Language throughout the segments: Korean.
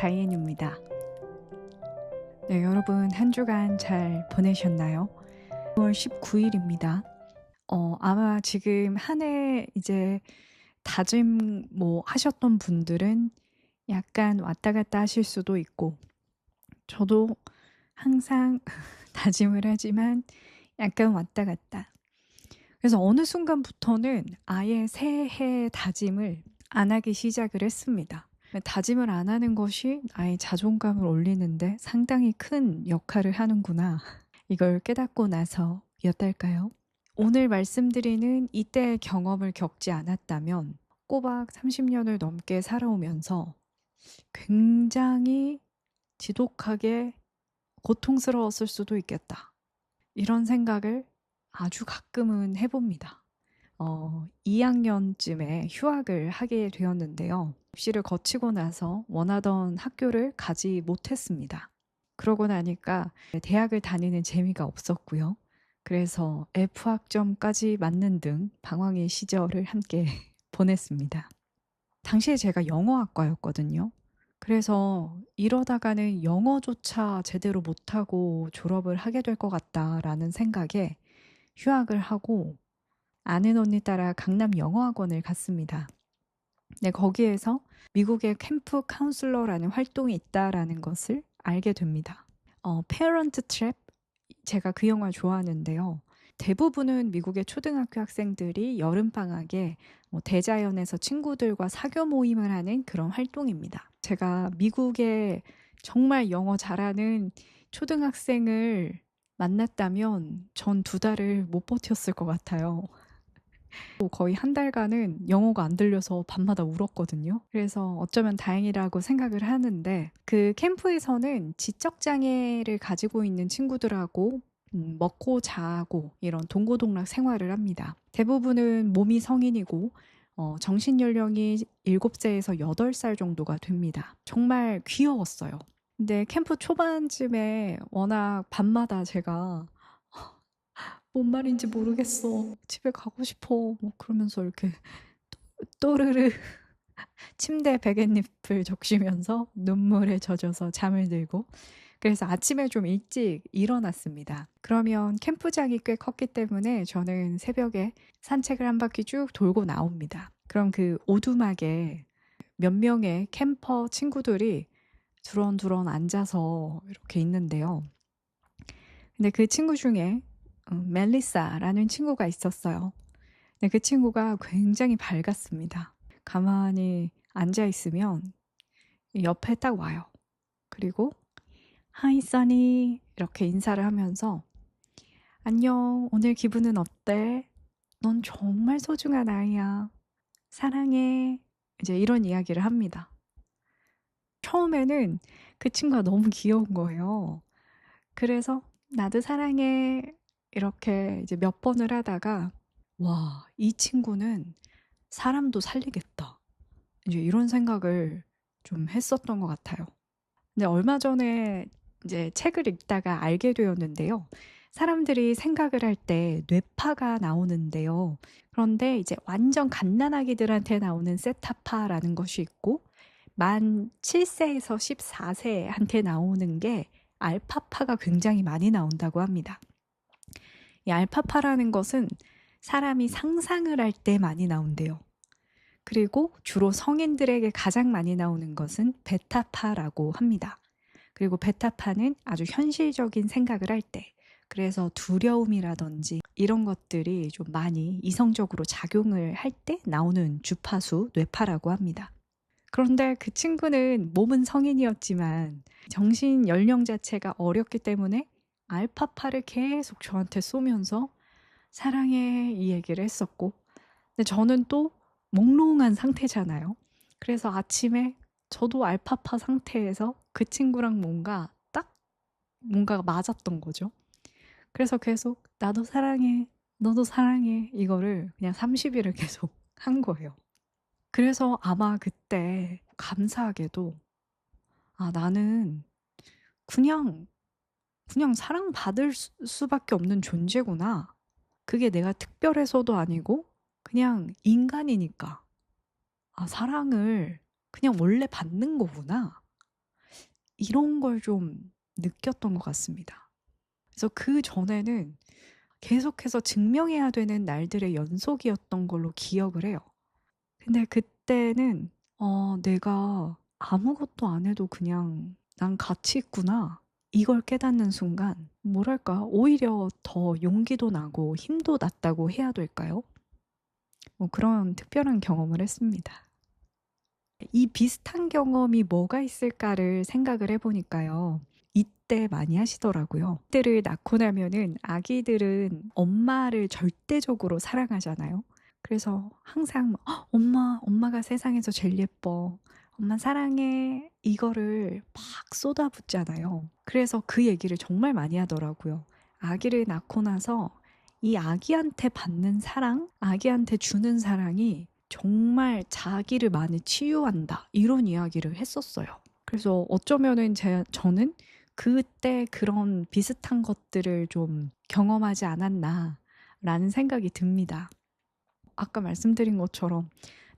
다이앤입니다. 네, 여러분 한 주간 잘 보내셨나요? 9월 19일입니다. 어, 아마 지금 한 해 이제 다짐 뭐 하셨던 분들은 약간 왔다 갔다 하실 수도 있고, 저도 항상 다짐을 하지만 약간 왔다 갔다. 그래서 어느 순간부터는 아예 새해 다짐을 안 하기 시작을 했습니다. 다짐을 안 하는 것이 나의 자존감을 올리는데 상당히 큰 역할을 하는구나. 이걸 깨닫고 나서 몇 달까요? 오늘 말씀드리는 이때의 경험을 겪지 않았다면 꼬박 30년을 넘게 살아오면서 굉장히 지독하게 고통스러웠을 수도 있겠다. 이런 생각을 아주 가끔은 해봅니다. 어, 2학년쯤에 휴학을 하게 되었는데요. 입시를 거치고 나서 원하던 학교를 가지 못했습니다. 그러고 나니까 대학을 다니는 재미가 없었고요. 그래서 F학점까지 맞는 등 방황의 시절을 함께 보냈습니다. 당시에 제가 영어학과였거든요. 그래서 이러다가는 영어조차 제대로 못하고 졸업을 하게 될 것 같다라는 생각에 휴학을 하고 아는 언니 따라 강남 영어학원을 갔습니다. 네, 거기에서 미국의 캠프 카운슬러라는 활동이 있다라는 것을 알게 됩니다. 어, 페런트 트랩 제가 그 영화 좋아하는데요. 대부분은 미국의 초등학교 학생들이 여름방학에 뭐 대자연에서 친구들과 사교 모임을 하는 그런 활동입니다. 제가 미국에 정말 영어 잘하는 초등학생을 만났다면 전 두 달을 못 버텼을 것 같아요. 거의 한 달간은 영어가 안 들려서 밤마다 울었거든요. 그래서 어쩌면 다행이라고 생각을 하는데 그 캠프에서는 지적 장애를 가지고 있는 친구들하고 음, 먹고 자고 이런 동고동락 생활을 합니다. 대부분은 몸이 성인이고 어, 정신 연령이 7세에서 8살 정도가 됩니다. 정말 귀여웠어요. 근데 캠프 초반쯤에 워낙 밤마다 제가 뭔 말인지 모르겠어. 집에 가고 싶어. 뭐 그러면서 이렇게 또르르 침대 베갯잎을 적시면서 눈물에 젖어서 잠을 들고 그래서 아침에 좀 일찍 일어났습니다. 그러면 캠프장이 꽤 컸기 때문에 저는 새벽에 산책을 한 바퀴 쭉 돌고 나옵니다. 그럼 그 오두막에 몇 명의 캠퍼 친구들이 두런두런 앉아서 이렇게 있는데요. 근데 그 친구 중에 어, 멜리사라는 친구가 있었어요. 네, 그 친구가 굉장히 밝았습니다. 가만히 앉아 있으면 옆에 딱 와요. 그리고 하이 써니 이렇게 인사를 하면서 안녕 오늘 기분은 어때? 넌 정말 소중한 아이야. 사랑해. 이제 이런 이야기를 합니다. 처음에는 그 친구가 너무 귀여운 거예요. 그래서 나도 사랑해. 이렇게 이제 몇 번을 하다가 와, 이 친구는 사람도 살리겠다. 이제 이런 생각을 좀 했었던 것 같아요. 근데 얼마 전에 이제 책을 읽다가 알게 되었는데요. 사람들이 생각을 할 때 뇌파가 나오는데요. 그런데 이제 완전 갓난아기들한테 나오는 세타파라는 것이 있고 만 7세에서 14세한테 나오는 게 알파파가 굉장히 많이 나온다고 합니다. 이 알파파라는 것은 사람이 상상을 할 때 많이 나온대요. 그리고 주로 성인들에게 가장 많이 나오는 것은 베타파라고 합니다. 그리고 베타파는 아주 현실적인 생각을 할 때, 그래서 두려움이라든지 이런 것들이 좀 많이 이성적으로 작용을 할 때 나오는 주파수 뇌파라고 합니다. 그런데 그 친구는 몸은 성인이었지만 정신 연령 자체가 어렸기 때문에 알파파를 계속 저한테 쏘면서 사랑해 이 얘기를 했었고 근데 저는 또 몽롱한 상태잖아요. 그래서 아침에 저도 알파파 상태에서 그 친구랑 뭔가 딱 뭔가가 맞았던 거죠. 그래서 계속 나도 사랑해, 너도 사랑해 이거를 그냥 30일을 계속 한 거예요. 그래서 아마 그때 감사하게도 아 나는 그냥 그냥 사랑받을 수, 밖에 없는 존재구나. 그게 내가 특별해서도 아니고 그냥 인간이니까. 아, 사랑을 그냥 원래 받는 거구나. 이런 걸 좀 느꼈던 것 같습니다. 그래서 그 전에는 계속해서 증명해야 되는 날들의 연속이었던 걸로 기억을 해요. 근데 그때는 어, 내가 아무것도 안 해도 그냥 난 가치 있구나. 이걸 깨닫는 순간, 뭐랄까, 오히려 더 용기도 나고 힘도 났다고 해야 될까요? 뭐 그런 특별한 경험을 했습니다. 이 비슷한 경험이 뭐가 있을까를 생각을 해보니까요. 이때 많이 하시더라고요. 아기들을 낳고 나면은 아기들은 엄마를 절대적으로 사랑하잖아요. 그래서 항상 "헉, 엄마, 엄마가 세상에서 제일 예뻐. 엄마 사랑해. 이거를 막 쏟아붓잖아요. 그래서 그 얘기를 정말 많이 하더라고요. 아기를 낳고 나서 이 아기한테 받는 사랑, 아기한테 주는 사랑이 정말 자기를 많이 치유한다. 이런 이야기를 했었어요. 그래서 어쩌면은 제, 저는 그때 그런 비슷한 것들을 좀 경험하지 않았나라는 생각이 듭니다. 아까 말씀드린 것처럼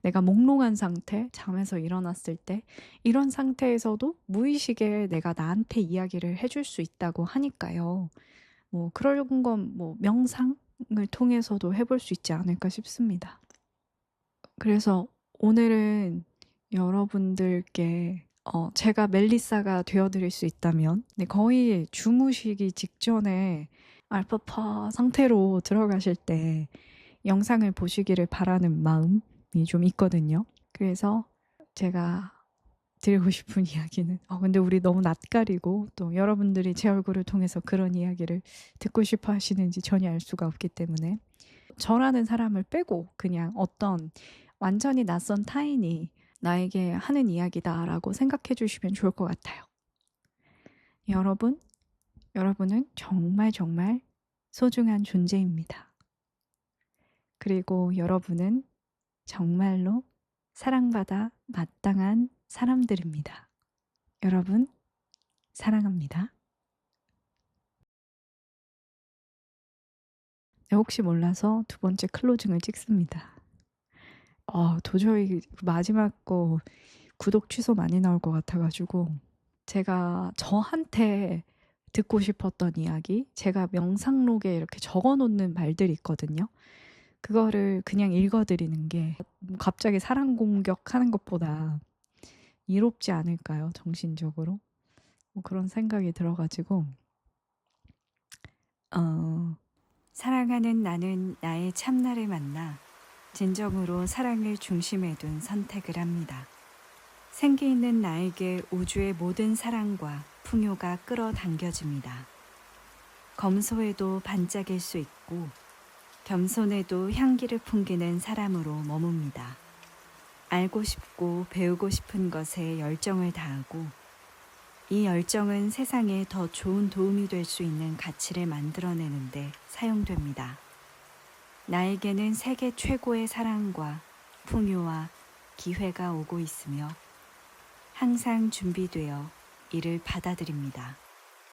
내가 몽롱한 상태, 잠에서 일어났을 때 이런 상태에서도 무의식에 내가 나한테 이야기를 해줄 수 있다고 하니까요. 뭐 그런 건 뭐 명상을 통해서도 해볼 수 있지 않을까 싶습니다. 그래서 오늘은 여러분들께 어, 제가 멜리사가 되어드릴 수 있다면 네, 거의 주무시기 직전에 알파파 상태로 들어가실 때 영상을 보시기를 바라는 마음이 좀 있거든요. 그래서 제가 드리고 싶은 이야기는 어, 근데 우리 너무 낯가리고 또 여러분들이 제 얼굴을 통해서 그런 이야기를 듣고 싶어 하시는지 전혀 알 수가 없기 때문에 저라는 사람을 빼고 그냥 어떤 완전히 낯선 타인이 나에게 하는 이야기다라고 생각해 주시면 좋을 것 같아요. 여러분, 여러분은 정말 정말 소중한 존재입니다. 그리고 여러분은 정말로 사랑받아 마땅한 사람들입니다. 여러분, 사랑합니다. 네, 혹시 몰라서 두 번째 클로징을 찍습니다. 어, 도저히 마지막 거 구독 취소 많이 나올 것 같아가지고 제가 저한테 듣고 싶었던 이야기, 제가 명상록에 이렇게 적어 놓는 말들이 있거든요. 그거를 그냥 읽어드리는 게 갑자기 사랑 공격하는 것보다 이롭지 않을까요? 정신적으로. 뭐 그런 생각이 들어가지고, 어, 사랑하는 나는 나의 참나를 만나 진정으로 사랑을 중심에 둔 선택을 합니다. 생기 있는 나에게 우주의 모든 사랑과 풍요가 끌어당겨집니다. 검소해도 반짝일 수 있고 겸손해도 향기를 풍기는 사람으로 머뭅니다. 알고 싶고 배우고 싶은 것에 열정을 다하고 이 열정은 세상에 더 좋은 도움이 될 수 있는 가치를 만들어내는데 사용됩니다. 나에게는 세계 최고의 사랑과 풍요와 기회가 오고 있으며 항상 준비되어 이를 받아들입니다.